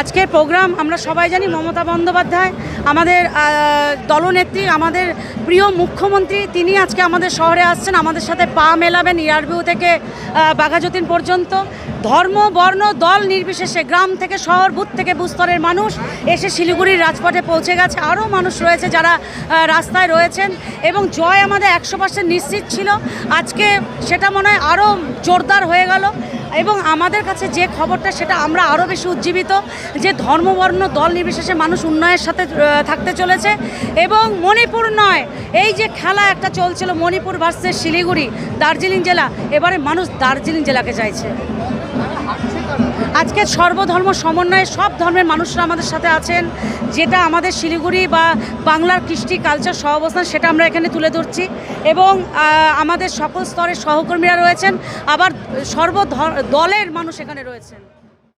আজকের প্রোগ্রাম আমরা সবাই জানি মমতা বন্দ্যোপাধ্যায়, আমাদের দলনেত্রী, আমাদের প্রিয় মুখ্যমন্ত্রী, তিনি আজকে আমাদের শহরে আসছেন, আমাদের সাথে পা মেলাবেন ইয়ারভিউ থেকে বাঘাযতীন পর্যন্ত। ধর্ম, বর্ণ, দল নির্বিশেষে গ্রাম থেকে শহর, বুথ থেকে বুস্তরের মানুষ এসে শিলিগুড়ির রাজপথে পৌঁছে গেছে। আরও মানুষ রয়েছে যারা রাস্তায় রয়েছেন এবং জয় আমাদের একশো পার্সেন্ট নিশ্চিত ছিল। আজকে সেটা মনে হয় আরও জোরদার হয়ে গেল। এবং আমাদের কাছে যে খবরটা, সেটা আমরা আরও বেশি উজ্জীবিত যে ধর্মবর্ণ দল নির্বিশেষে মানুষ উন্নয়নের সাথে থাকতে চলেছে এবং মণিপুর নয়, এই যে খেলা একটা চলছিল মণিপুর ভার্সেস শিলিগুড়ি, দার্জিলিং জেলা, এবারে মানুষ দার্জিলিং জেলাকে চাইছে। আজকে সর্বধর্ম সমন্বয়ে সব ধর্মের মানুষরা আমাদের সাথে আছেন। যেটা আমাদের শিলিগুড়ি বা বাংলার কৃষ্টি কালচার সহাবস্থান সেটা আমরা এখানে তুলে ধরছি। এবং আমাদের সকল স্তরের সহকর্মীরা রয়েছেন। আবার সর্ব দলের মানুষ এখানে রয়েছেন।